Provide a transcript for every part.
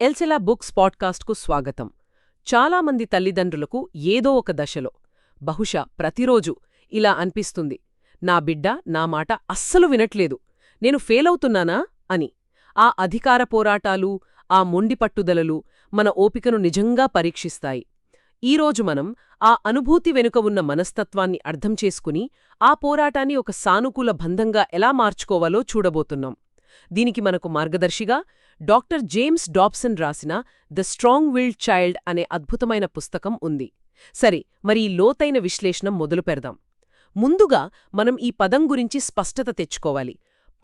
ఎల్సెలా books పాడ్కాస్ట్కు స్వాగతం. చాలామంది తల్లిదండ్రులకు ఏదో ఒక దశలో బహుశా ప్రతిరోజు ఇలా అనిపిస్తుంది నా బిడ్డ నా మాట అస్సలు వినట్లేదు నేను ఫెయిలవుతున్నానా అని. ఆ అధికార పోరాటాలు ఆ మొండిపట్టుదలలు మన ఓపికను నిజంగా పరీక్షిస్తాయి. ఈరోజు మనం ఆ అనుభూతి వెనుక ఉన్న మనస్తత్వాన్ని అర్థం చేసుకుని ఆ పోరాటాన్ని ఒక సానుకూల బంధంగా ఎలా మార్చుకోవాలో చూడబోతున్నాం. దీనికి మనకు మార్గదర్శిగా డాక్టర్ జేమ్స్ డాబ్సన్ రాసిన ద స్ట్రాంగ్ విల్డ్ చైల్డ్ అనే అద్భుతమైన పుస్తకం ఉంది. సరే మరి ఈ లోతైన విశ్లేషణ మొదలు పెడదాం. ముందుగా మనం ఈ పదం గురించి స్పష్టత తెచ్చుకోవాలి.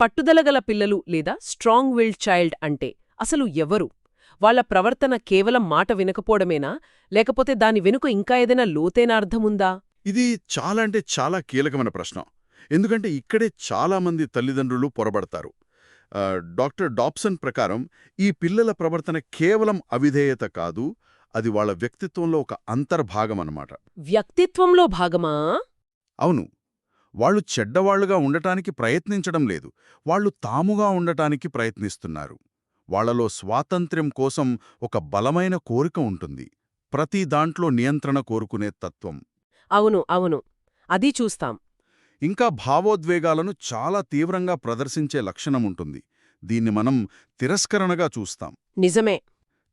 పట్టుదలగల పిల్లలు లేదా స్ట్రాంగ్ విల్డ్ చైల్డ్ అంటే అసలు ఎవరు? వాళ్ళ ప్రవర్తన కేవలం మాట వినకపోవడమేనా? లేకపోతే దాని వెనుక ఇంకా ఏదైనా లోతైన అర్థముందా ఇది చాలా అంటే చాలా కీలకమైన ప్రశ్న. ఎందుకంటే ఇక్కడే చాలామంది తల్లిదండ్రులు పొరబడతారు. డాక్టర్ డాప్సన్ ప్రకారం ఈ పిల్లల ప్రవర్తన కేవలం అవిధేయత కాదు అది వాళ్ళ వ్యక్తిత్వంలో ఒక అంతర్భాగం అన్నమాట వ్యక్తిత్వంలో భాగమా? అవును. వాళ్ళు చెడ్డవాళ్ళుగా ఉండటానికి ప్రయత్నించడం లేదు. వాళ్ళు తాముగా ఉండటానికి ప్రయత్నిస్తున్నారు. వాళ్ళలో స్వాతంత్ర్యం కోసం ఒక బలమైన కోరిక ఉంటుంది. ప్రతి దాంట్లో నియంత్రణ కోరుకునే తత్వం. అవును అవును. అది చూస్తాం. ఇంకా భావోద్వేగాలను చాలా తీవ్రంగా ప్రదర్శించే లక్షణముంటుంది దీన్ని మనం తిరస్కరణగా చూస్తాం. నిజమే.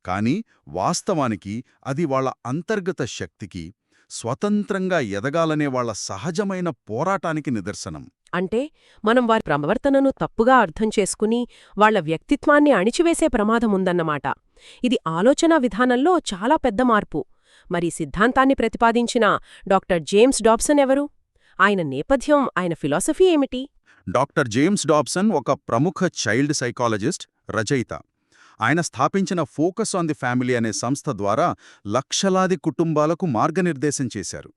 కానీ వాస్తవానికి అది వాళ్ళ అంతర్గత శక్తికి స్వతంత్రంగా ఎదగాలనే వాళ్ళ సహజమైన పోరాటానికి నిదర్శనం. అంటే మనం వారి ప్రవర్తనను తప్పుగా అర్థం చేసుకుని వాళ్ళ వ్యక్తిత్వాన్ని అణిచివేసే ప్రమాదముందన్నమాట ఇది ఆలోచనా విధానంలో చాలా పెద్ద మార్పు. మరి సిద్ధాంతాన్ని ప్రతిపాదించిన డాక్టర్ జేమ్స్ డాబ్సన్ ఎవరు? ఆయన నేపథ్యం ఆయన ఫిలాసఫీ ఏమిటి? డాక్టర్ జేమ్స్ డాబ్సన్ ఒక ప్రముఖ చైల్డ్ సైకాలజిస్ట్ రచయిత. ఆయన స్థాపించిన ఫోకస్ ఆన్ ది ఫ్యామిలీ అనే సంస్థ ద్వారా లక్షలాది కుటుంబాలకు మార్గనిర్దేశం చేశారు.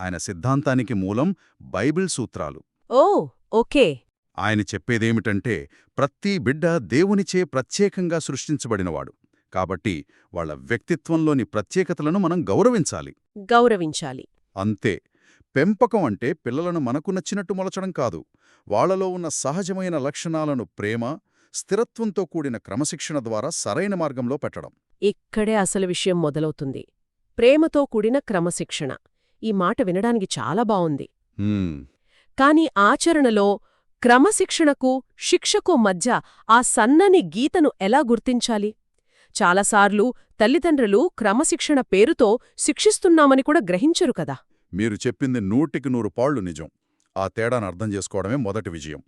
ఆయన సిద్ధాంతానికి మూలం బైబిల్ సూత్రాలు. Oh okay. ఆయన చెప్పేదేమిటంటే ప్రతి బిడ్డ దేవునిచే ప్రత్యేకంగా సృష్టించబడినవాడు. కాబట్టి వాళ్ళ వ్యక్తిత్వంలోని ప్రత్యేకతలను మనం గౌరవించాలి. గౌరవించాలి. అంతే. పెంపకం అంటే పిల్లలను మనకు నచ్చినట్టు మొలచడం కాదు. వాళ్ళలో ఉన్న సహజమైన లక్షణాలను ప్రేమ స్థిరత్వంతో కూడిన క్రమశిక్షణ ద్వారా సరైన మార్గంలో పెట్టడం. ఇక్కడే అసలు విషయం మొదలవుతుంది. ప్రేమతో కూడిన క్రమశిక్షణ. ఈ మాట వినడానికి చాలా బావుంది. కాని ఆచరణలో క్రమశిక్షణకు శిక్షకు మధ్య ఆ సన్నని గీతను ఎలా గుర్తించాలి? చాలాసార్లు తల్లిదండ్రులు క్రమశిక్షణ పేరుతో శిక్షిస్తున్నామని కూడా గ్రహించరు కదా. మీరు చెప్పింది నూటికి నూరు పాళ్ళు నిజం. ఆ తేడాను అర్థం చేసుకోవడమే మొదటి విజయం.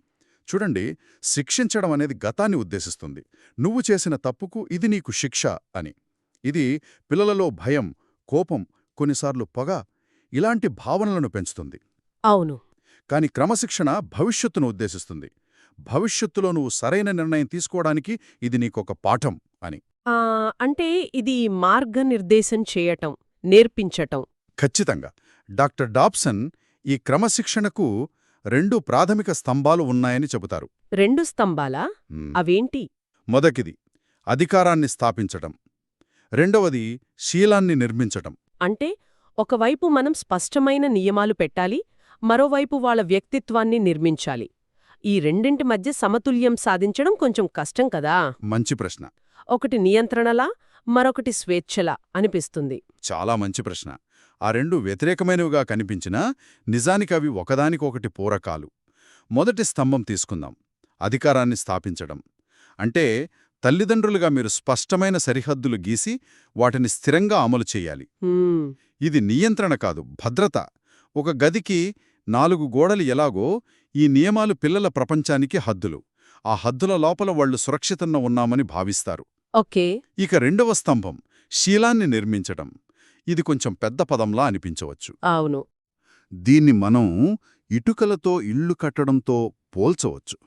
చూడండి శిక్షించడం అనేది గతాన్ని ఉద్దేశిస్తుంది. నువ్వు చేసిన తప్పుకు ఇది నీకు శిక్ష అని. ఇది పిల్లలలో భయం కోపం కొన్నిసార్లు పొగ ఇలాంటి భావనలను పెంచుతుంది. అవును. కాని క్రమశిక్షణ భవిష్యత్తును ఉద్దేశిస్తుంది. భవిష్యత్తులో నువ్వు సరైన నిర్ణయం తీసుకోవడానికి ఇది నీకొక పాఠం అని. అంటే ఇది మార్గనిర్దేశం చేయటం నేర్పించటం. ఖచ్చితంగా. డాక్టర్ డాప్సన్ ఈ క్రమశిక్షణకు రెండు ప్రాథమిక స్తంభాలు ఉన్నాయని చెబుతారు. రెండు స్తంభాలా. అవేంటి? మొదటిది అధికారాన్ని స్థాపించటం. రెండవది శీలాన్ని నిర్మించటం. అంటే ఒకవైపు మనం స్పష్టమైన నియమాలు పెట్టాలి మరోవైపు వాళ్ళ వ్యక్తిత్వాన్ని నిర్మించాలి. ఈ రెండింటి మధ్య సమతుల్యం సాధించడం కొంచెం కష్టం కదా? మంచి ప్రశ్న. ఒకటి నియంత్రణలా మరొకటి స్వేచ్ఛలా అనిపిస్తుంది. చాలా మంచి ప్రశ్న. ఆ రెండు వ్యతిరేకమైనవిగా కనిపించినా నిజానికి అవి ఒకదానికొకటి పూరకాలు. మొదటి స్తంభం తీసుకుందాం. అధికారాన్ని స్థాపించడం. అంటే తల్లిదండ్రులుగా మీరు స్పష్టమైన సరిహద్దులు గీసి వాటిని స్థిరంగా అమలు చేయాలి. ఇది నియంత్రణ కాదు భద్రత. ఒక గదికి నాలుగు గోడలు ఎలాగో ఈ నియమాలు పిల్లల ప్రపంచానికి హద్దులు. ఆ హద్దుల లోపల వాళ్ళు సురక్షితంగా ఉన్నామని భావిస్తారు. ఓకే. ఇక రెండవ స్తంభం శీలాన్ని నిర్మించటం ఇది కొంచెం పెద్ద పదంలా అనిపించవచ్చు. అవును. దీన్ని మనం ఇటుకలతో ఇళ్ళు కట్టడంతో పోల్చవచ్చు.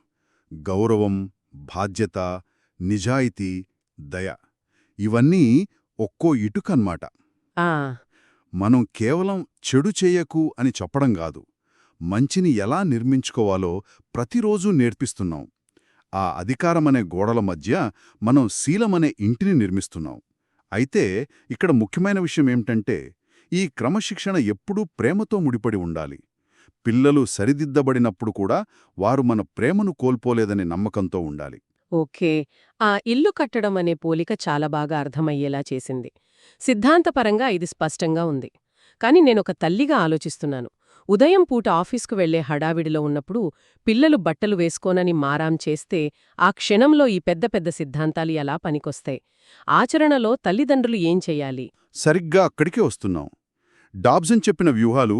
గౌరవం బాధ్యత నిజాయితీ దయ ఇవన్నీ ఒక్కో ఇటుకన్మాట. మనం కేవలం చెడు చేయకు అని చెప్పడం కాదు. మంచిని ఎలా నిర్మించుకోవాలో ప్రతిరోజూ నేర్పిస్తున్నాం. ఆ అధికారమనే గోడల మధ్య మనం శీలమనే ఇంటిని నిర్మిస్తున్నాం. అయితే ఇక్కడ ముఖ్యమైన విషయం ఏమిటంటే ఈ క్రమశిక్షణ ఎప్పుడూ ప్రేమతో ముడిపడి ఉండాలి. పిల్లలు సరిదిద్దబడినప్పుడు కూడా వారు మన ప్రేమను కోల్పోలేదనే నమ్మకంతో ఉండాలి. ఓకే. ఆ ఇల్లు కట్టడం అనే పోలిక చాలా బాగా అర్థమయ్యేలా చేసింది. సిద్ధాంతపరంగా ఇది స్పష్టంగా ఉంది. కాని నేనొక తల్లిగా ఆలోచిస్తున్నాను. ఉదయం పూట ఆఫీస్కు వెళ్ళే హడావిడిలో ఉన్నప్పుడు పిల్లలు బట్టలు వేసుకోనని మారాం చేస్తే ఆ క్షణంలో ఈ పెద్ద పెద్ద సిద్ధాంతాలు ఎలా పనికొస్తాయి? ఆచరణలో తల్లిదండ్రులు ఏం చెయ్యాలి సరిగ్గా అక్కడికే వస్తున్నాం. డాబ్సన్ చెప్పిన వ్యూహాలు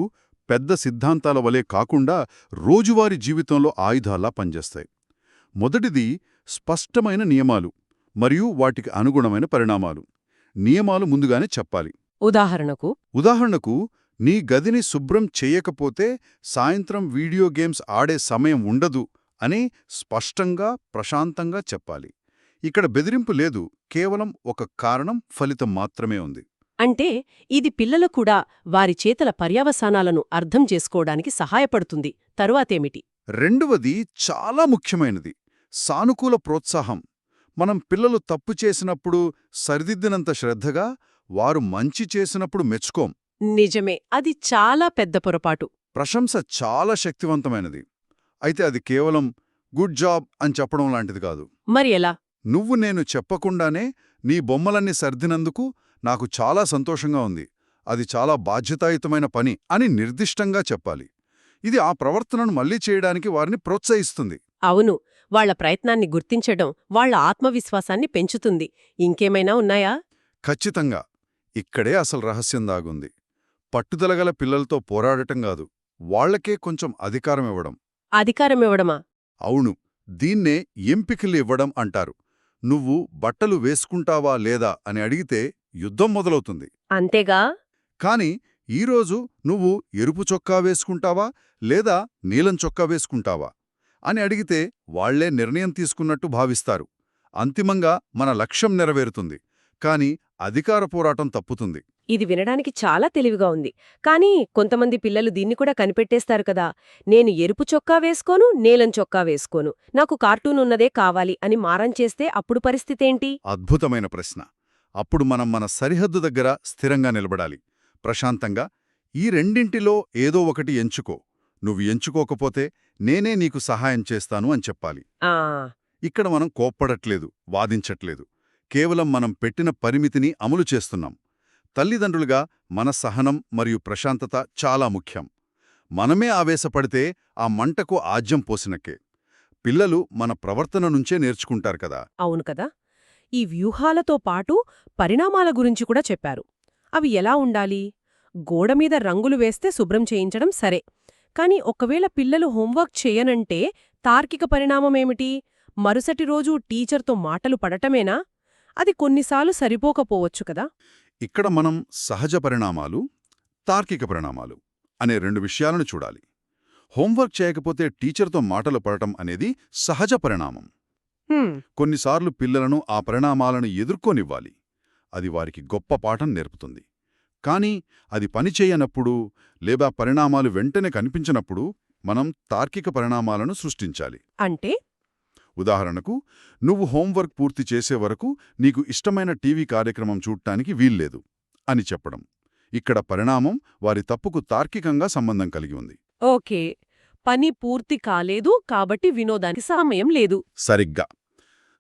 పెద్ద సిద్ధాంతాల వలె కాకుండా రోజువారీ జీవితంలో ఆయుధాల్లా పనిచేస్తాయి. మొదటిది స్పష్టమైన నియమాలు మరియు వాటికి అనుగుణమైన పరిణామాలు. నియమాలు ముందుగానే చెప్పాలి. ఉదాహరణకు? ఉదాహరణకు నీ గదిని శుభ్రం చేయకపోతే సాయంత్రం వీడియో గేమ్స్ ఆడే సమయం ఉండదు అని స్పష్టంగా ప్రశాంతంగా చెప్పాలి. ఇక్కడ బెదిరింపు లేదు కేవలం ఒక కారణం ఫలితం మాత్రమే ఉంది. అంటే ఇది పిల్లలు కూడా వారి చేతల పర్యవసానాలను అర్థం చేసుకోవడానికి సహాయపడుతుంది. తరువాతేమిటి? రెండవది చాలా ముఖ్యమైనది సానుకూల ప్రోత్సాహం. మనం పిల్లలు తప్పు చేసినప్పుడు సరిదిద్దినంత శ్రద్ధగా వారు మంచి చేసినప్పుడు మెచ్చుకోం. నిజమే అది చాలా పెద్ద పొరపాటు. ప్రశంస చాలా శక్తివంతమైనది. అయితే అది కేవలం గుడ్ జాబ్ అని చెప్పడం లాంటిది కాదు. మరి ఎలా? నువ్వు నేను చెప్పకుండానే నీ బొమ్మలన్నీ సర్దినందుకు నాకు చాలా సంతోషంగా ఉంది. అది చాలా బాధ్యతాయుతమైన పని అని నిర్దిష్టంగా చెప్పాలి. ఇది ఆ ప్రవర్తనను మళ్ళీ చేయడానికి వారిని ప్రోత్సహిస్తుంది. అవును వాళ్ళ ప్రయత్నాన్ని గుర్తించడం వాళ్ళ ఆత్మవిశ్వాసాన్ని పెంచుతుంది. ఇంకేమైనా ఉన్నాయా? ఖచ్చితంగా. ఇక్కడే అసలు రహస్యం దాగుంది. పట్టుదలగల పిల్లలతో పోరాడటం కాదు వాళ్ళకే కొంచెం అధికారం ఇవ్వడం. అధికారమివ్వడమా అవును దీన్నే ఎంపికలు ఇవ్వడం అంటారు. నువ్వు బట్టలు వేసుకుంటావా లేదా అని అడిగితే యుద్ధం మొదలవుతుంది. అంతేగా? కాని ఈరోజు నువ్వు ఎరుపు చొక్కా వేసుకుంటావా లేదా నీలం చొక్కా వేసుకుంటావా అని అడిగితే వాళ్ళే నిర్ణయం తీసుకున్నట్టు భావిస్తారు. అంతిమంగా మన లక్ష్యం నెరవేరుతుంది. కాని అధికార పోరాటం తప్పుతుంది. ఇది వినడానికి చాలా తెలివిగా ఉంది. కానీ కొంతమంది పిల్లలు దీన్ని కూడా కనిపెట్టేస్తారు కదా. నేను ఎరుపు చొక్కా వేసుకోను నీలం చొక్కా వేసుకోను. నాకు కార్టూన్ ఉన్నదే కావాలి అని మారం చేస్తే అప్పుడు పరిస్థితేంటి అద్భుతమైన ప్రశ్న. అప్పుడు మనం మన సరిహద్దు దగ్గర స్థిరంగా నిలబడాలి. ప్రశాంతంగా ఈ రెండింటిలో ఏదో ఒకటి ఎంచుకో. నువ్వు ఎంచుకోకపోతే నేనే నీకు సహాయం చేస్తాను అని చెప్పాలి. ఇక్కడ మనం కోప్పడట్లేదు వాదించట్లేదు. కేవలం మనం పెట్టిన పరిమితిని అమలు చేస్తున్నాం. తల్లిదండ్రులుగా మన సహనం మరియు ప్రశాంతత చాలా ముఖ్యం. మనమే ఆవేశపడితే ఆ మంటకు ఆజ్యం పోసినకే. పిల్లలు మన ప్రవర్తన నుంచే నేర్చుకుంటారు కదా. అవును కదా. ఈ వ్యూహాలతో పాటు పరిణామాల గురించి కూడా చెప్పారు. అవి ఎలా ఉండాలి? గోడమీద రంగులు వేస్తే శుభ్రం చేయించడం సరే. కాని ఒకవేళ పిల్లలు హోంవర్క్ చేయనంటే తార్కిక పరిణామమేమిటి మరుసటి రోజు టీచర్తో మాటలు పడటమేనా? అది కొన్నిసార్లు సరిపోకపోవచ్చు కదా. ఇక్కడ మనం సహజ పరిణామాలు తార్కిక పరిణామాలు అనే రెండు విషయాలను చూడాలి. హోంవర్క్ చేయకపోతే టీచర్తో మాటలు పడటం అనేది సహజ పరిణామం. కొన్నిసార్లు పిల్లలను ఆ పరిణామాలను ఎదుర్కొనివ్వాలి. అది వారికి గొప్ప పాఠం నేర్పుతుంది. కానీ అది పనిచేయనప్పుడు లేదా పరిణామాలు వెంటనే కనిపించినప్పుడు మనం తార్కిక పరిణామాలను సృష్టించాలి. అంటే? ఉదాహరణకు నువ్వు హోంవర్క్ పూర్తి చేసే వరకు నీకు ఇష్టమైన టీవీ కార్యక్రమం చూడటానికి వీల్లేదు అని చెప్పడం. ఇక్కడ పరిణామం వారి తప్పుకు తార్కికంగా సంబంధం కలిగి ఉంది. ఓకే. పని పూర్తి కాలేదు కాబట్టి వినోదానికి సమయం లేదు. సరిగ్గా.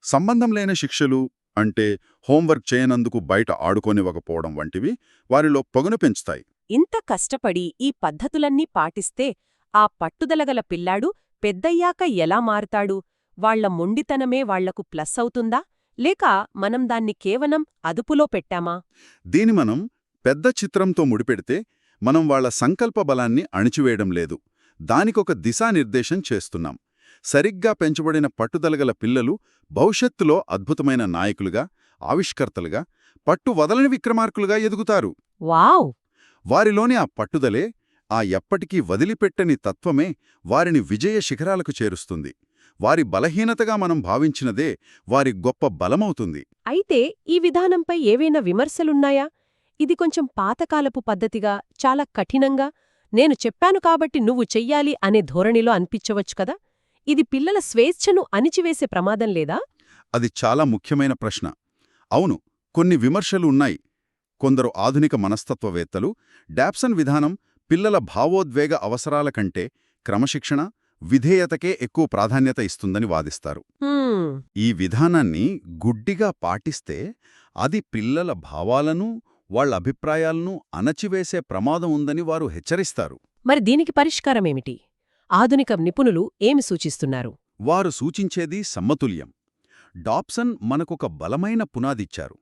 సంబంధం లేని శిక్షలు అంటే హోంవర్క్ చేయనందుకు బయట ఆడుకోనివ్వకపోవడం వంటివి వారిలో పొగను పెంచుతాయి. ఇంత కష్టపడి ఈ పద్ధతులన్నీ పాటిస్తే ఆ పట్టుదలగల పిల్లాడు పెద్దయ్యాక ఎలా మారతాడు? వాళ్ళ మొండితనమే వాళ్ళకు ప్లస్ అవుతుందా? లేక మనం దాన్ని కేవలం అదుపులో పెట్టామా? దీని మనం పెద్ద చిత్రంతో ముడిపెడితే మనం వాళ్ళ సంకల్ప బలాన్ని అణిచివేయడం లేదు. దానికొక దిశానిర్దేశం చేస్తున్నాం. సరిగ్గా పెంచబడిన పట్టుదలగల పిల్లలు భవిష్యత్తులో అద్భుతమైన నాయకులుగా ఆవిష్కర్తలుగా పట్టు వదలని విక్రమార్కులుగా ఎదుగుతారు. వావ్! వారిలోని ఆ పట్టుదలే ఆ ఎప్పటికీ వదిలిపెట్టని తత్వమే వారిని విజయ శిఖరాలకు చేరుస్తుంది. వారి బలహీనతగా మనం భావించినదే వారి గొప్ప బలమవుతుంది. అయితే ఈ విధానంపై ఏవైనా విమర్శలున్నాయా? ఇది కొంచెం పాతకాలపు పద్ధతిగా చాలా కఠినంగా నేను చెప్పాను కాబట్టి నువ్వు చెయ్యాలి అనే ధోరణిలో అనిపించవచ్చు కదా? ఇది పిల్లల స్వేచ్ఛను అణిచివేసే ప్రమాదం లేదా? అది చాలా ముఖ్యమైన ప్రశ్న. అవును కొన్ని విమర్శలు ఉన్నాయి. కొందరు ఆధునిక మనస్తత్వవేత్తలు డాప్సన్ విధానం పిల్లల భావోద్వేగ అవసరాల కంటే క్రమశిక్షణ విధేయతకే ఎక్కువ ప్రాధాన్యత ఇస్తుందని వాదిస్తారు. ఈ విధానాన్ని గుడ్డిగా పాటిస్తే అది పిల్లల భావాలను వాళ్ళ అభిప్రాయాలను అణచివేసే ప్రమాదం ఉందని వారు హెచ్చరిస్తారు. మరి దీనికి పరిష్కారమేమిటి? ఆధునిక నిపుణులు ఏమి సూచిస్తున్నారు? వారు సూచించేది సమ్మతుల్యం డాప్సన్ మనకొక బలమైన పునాదిచ్చారు.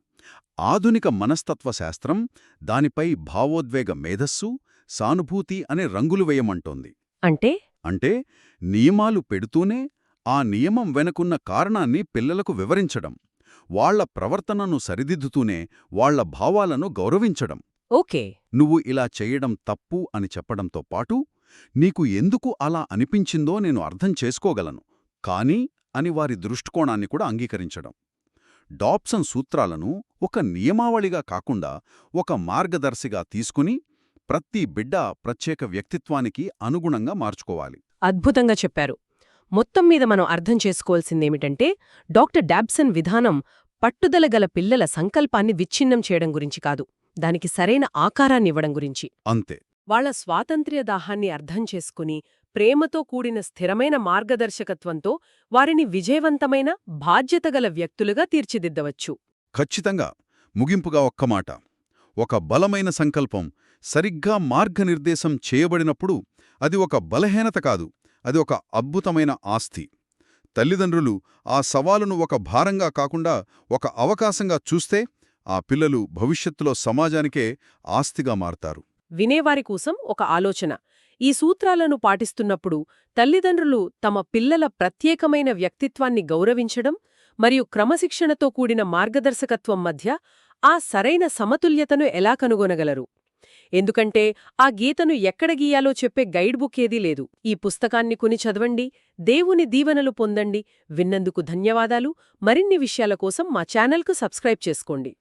ఆధునిక మనస్తత్వ శాస్త్రం దానిపై భావోద్వేగ మేధస్సు సానుభూతి అనే రంగులు వేయమంటోంది. అంటే? అంటే నియమాలు పెడుతూనే ఆ నియమం వెనుకున్న కారణాన్ని పిల్లలకు వివరించడం వాళ్ళ ప్రవర్తనను సరిదిద్దుతూనే వాళ్ళ భావాలను గౌరవించడం. ఓకే. నువ్వు ఇలా చేయడం తప్పు అని చెప్పడంతో పాటు నీకు ఎందుకు అలా అనిపించిందో నేను అర్థం చేసుకోగలను కానీ అని వారి దృష్టికోణాన్ని కూడా అంగీకరించడం. డాప్సన్ సూత్రాలను ఒక నియమావళిగా కాకుండా ఒక మార్గదర్శిగా తీసుకుని ప్రతి బిడ్డ ప్రత్యేక వ్యక్తిత్వానికి అనుగుణంగా మార్చుకోవాలి. అద్భుతంగా చెప్పారు. మొత్తం మీద మనం అర్థం చేసుకోవాల్సిందేమిటంటే డాక్టర్ డాబ్సన్ విధానం పట్టుదల గల పిల్లల సంకల్పాన్ని విచ్ఛిన్నం చేయడం గురించి కాదు. దానికి సరైన ఆకారాన్నివ్వడం గురించి. అంతే. వాళ్ళ స్వాతంత్ర్య దాహాన్ని అర్థం చేసుకుని ప్రేమతో కూడిన స్థిరమైన మార్గదర్శకత్వంతో వారిని విజయవంతమైన బాధ్యతగల వ్యక్తులుగా తీర్చిదిద్దవచ్చు. ఖచ్చితంగా ముగింపుగా ఒక్క మాట. ఒక బలమైన సంకల్పం సరిగ్గా మార్గనిర్దేశం చేయబడినప్పుడు అది ఒక బలహీనత కాదు అది ఒక అద్భుతమైన ఆస్తి. తల్లిదండ్రులు ఆ సవాలును ఒక భారంగా కాకుండా ఒక అవకాశంగా చూస్తే ఆ పిల్లలు భవిష్యత్తులో సమాజానికే ఆస్తిగా మారతారు. వినేవారి కోసం ఒక ఆలోచన. ఈ సూత్రాలను పాటిస్తున్నప్పుడు తల్లిదండ్రులు తమ పిల్లల ప్రత్యేకమైన వ్యక్తిత్వాన్ని గౌరవించడం మరియు క్రమశిక్షణతో కూడిన మార్గదర్శకత్వం మధ్య ఆ సరైన సమతుల్యతను ఎలా కనుగొనగలరు? ఎందుకంటే ఆ గీతను ఎక్కడ గీయాలో చెప్పే గైడ్ బుక్ ఏదీ లేదు. ఈ పుస్తకాన్ని కొని చదవండి దేవుని దీవెనలు పొందండి. విన్నందుకు ధన్యవాదాలు. మరిన్ని విషయాల కోసం మా ఛానల్కు సబ్స్క్రైబ్ చేసుకోండి.